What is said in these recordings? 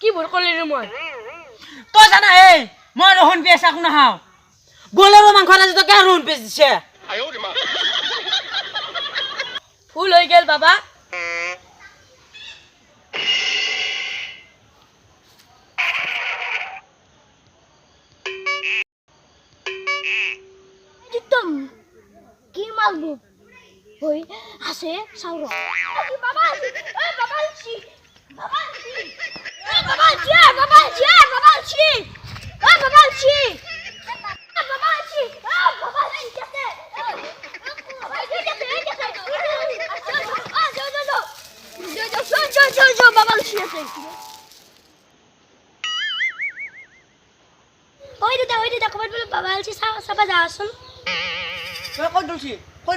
কি ভুল কৰিলো মই? তই জানা এই মই ৰহন পিয়াজ একো নাখাওঁ। গলেৰো মাংস আজি তই কিয় ৰহন পিয়াজ দিছে? ভুল হৈ গেল বাবা। আছে সাউর বাবা বাবা বাবা কই দিদা কই দিদা কমেন্ট বলে বাবা আলছি সাবা যা আসুন কই দুলছি কই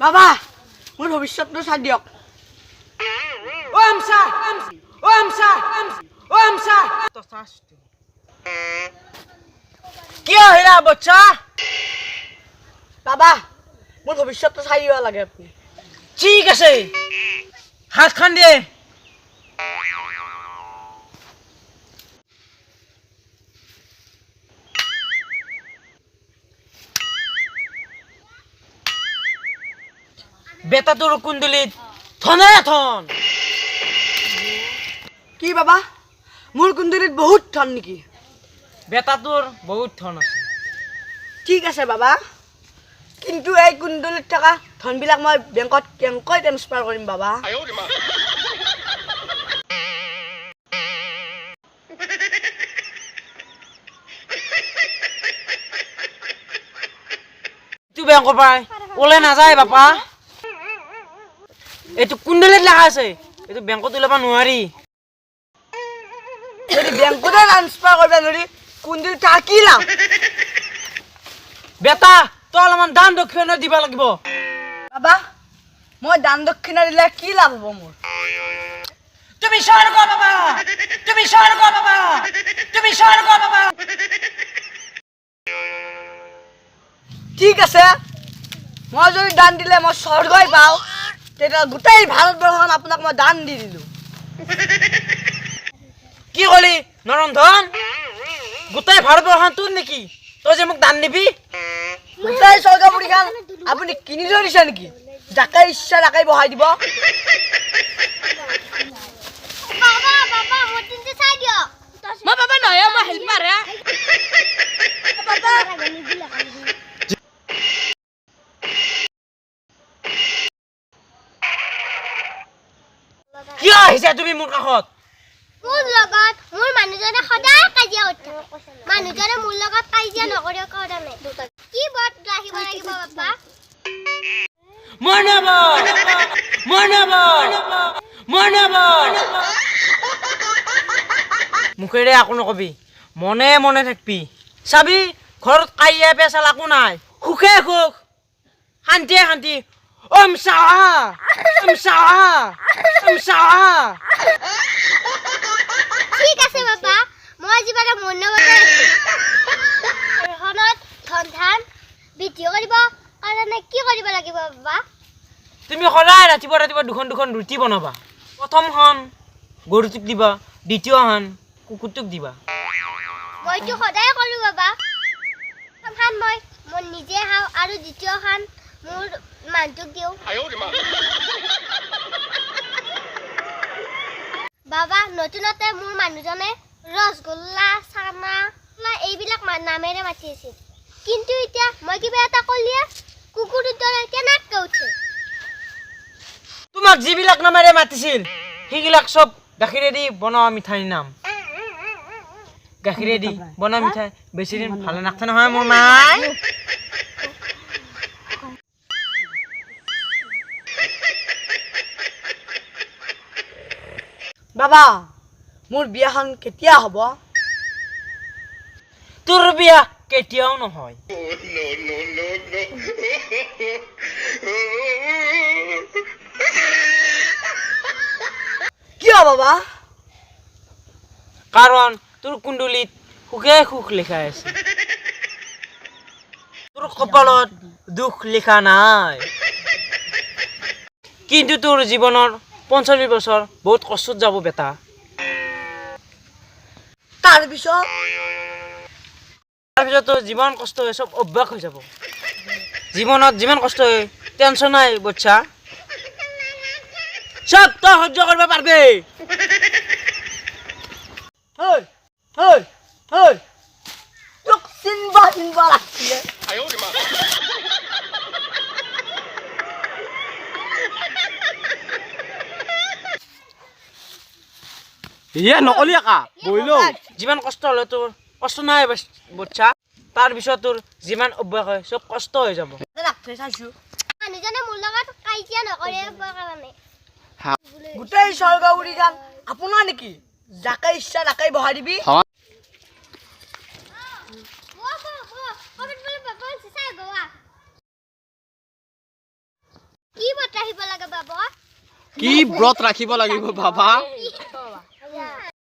বাবা, মোৰ ভৱিষ্যতটো চাই দিয়ক। কিয় হেৰা বচ্চা? বাবা, মোৰ ভৱিষ্যতটো চাই দিব লাগে আপুনি। ঠিক আছে। হাতখন দিয়ে। বেটাটোৰ কুন্দুলিত ধনে ধন কি বাবা? মোৰ কুন্দুলিত বহুত ধন নেকি? বেটাটোৰ বহুত ধন আছে। ঠিক আছে বাবা। কিন্তু এই কুণ্ডলীত থকা ধনবিলাক মই বেংকত কেনেকৈ ট্ৰেন্সফাৰ কৰিম বাবা? বেংকৰ পৰাই। ওলাই নাযায় বাপা। এইটো কুণ্ডলীত লেখা আছে। এইটো বেংকত ওলাব নোৱাৰি। যদি বেংকতে ট্ৰান্সফাৰ কৰিব নোৱাৰি কুণ্ডলীত থাকি বেটা তই অলপমান দান দক্ষিণা দিব লাগিব। বাবা মই দান দক্ষিণা দিলে কি লাভ হ'ব মোৰ? তুমি স্বৰ্গ বাবা তুমি স্বৰ্গ বাবা তুমি স্বৰ্গ বাবা ঠিক আছে। মই যদি দান দিলে মই স্বৰ্গই পাওঁ। তেতিয়া গোটেই ভাৰতবৰ্ষখন আপোনাক মই দান দি দিলোঁ। কি ক'লি নৰন্ধন গোটেই ভাৰতবৰ্ষখন তোৰ নেকি? তই যে মোক দান দিবি? গোটেই চৰকাৰপুৰীখন আপুনি কিনি লৈ দিছে নেকি? যাকে ইচ্ছা তাকে বহাই দিব। মই বাবা নহয় মই হেল্পাৰ হে? মোৰ কাষত? মোৰ লগত মোৰ মানুহজনে সদায় কাজিয়া থাকে। মানুহজনে মোৰ লগত কাজিয়া নকৰে কাৰণে কি বট ৰাখিব লাগিব বাবা মুখেৰে একো নকবি মনে মনে থাকবি। চাবি ঘৰত কাইয়া পেচাল একো নাই। সুখে সুখ। শান্তিয়ে শান্তি। ওম চাহা ওম চাহা ওম চাহা মন নবজাই ঘৰখনত ধন ধান বৃদ্ধি কৰিব কাৰণে কি কৰিব লাগিব বাবা তুমি সদায় ৰাতিপুৱা ৰাতিপুৱা দুখন দুখন ৰুটি বনাবা। প্ৰথমখন গৰুটোক দিবা দ্বিতীয়খন কুকুৰটোক দিবা। মইতো সদায় কৰোঁ বাবা। প্ৰথমখন মই মই নিজে খাওঁ আৰু দ্বিতীয়খন মোৰ মানুহটোক দিওঁ। বাবা নতুনতে মোৰ মানুহজনে ৰসগোল্লা চানা এইবিলাক মা- নামেৰে মাতি আছিল। কিন্তু এতিয়া মই কিবা এটা ক'লিয়ে কুকুৰটোৰ দৰে কেনেকৈ উঠে? তোমাক যিবিলাক নামেৰে মাতিছিল সেইবিলাক চব গাখীৰেদি বনোৱা মিঠাইৰ নাম। গাখীৰেদি বনোৱা মিঠাই। বেছিদিন ভালে নাথাকে নহয় মোৰ মাই। বাবা মোৰ বিয়াখন কেতিয়া হ'ব? তোৰ বিয়া কেতিয়াও নহয়। কিয় বাবা? কাৰণ তোৰ কুণ্ডলীত সুখে সুখ লিখা আছে। তোৰ কপালত দুখ লিখা নাই। কিন্তু তোৰ জীৱনৰ পঞ্চল্লিছ বছৰ বহুত কষ্টত যাব বেটা। তাৰপিছত যিমান কষ্ট হয় চব অভ্যাস হৈ যাব। জীৱনত যিমান কষ্ট হয় টেনশ্যন নাই বচ্চা। চব তই সহ্য কৰিব পাৰিবি। তোক চিনবা চিনবা লাগছিলে। ইয়ে নকলি আকা বহিলো যিমান কষ্ট হ'লে তোৰ কষ্ট নাই বাচ- বচ্চা তাৰপিছত তোৰ যিমান অভ্যাস হয় চব কষ্ট হৈ যাব গোটেই স্বৰ্গ উৰি গান আপোনাৰ নেকি যাকে ইচ্ছা তাকে বহাই দিবি কি ব্ৰত ৰাখিব লাগিব বাবা Yeah.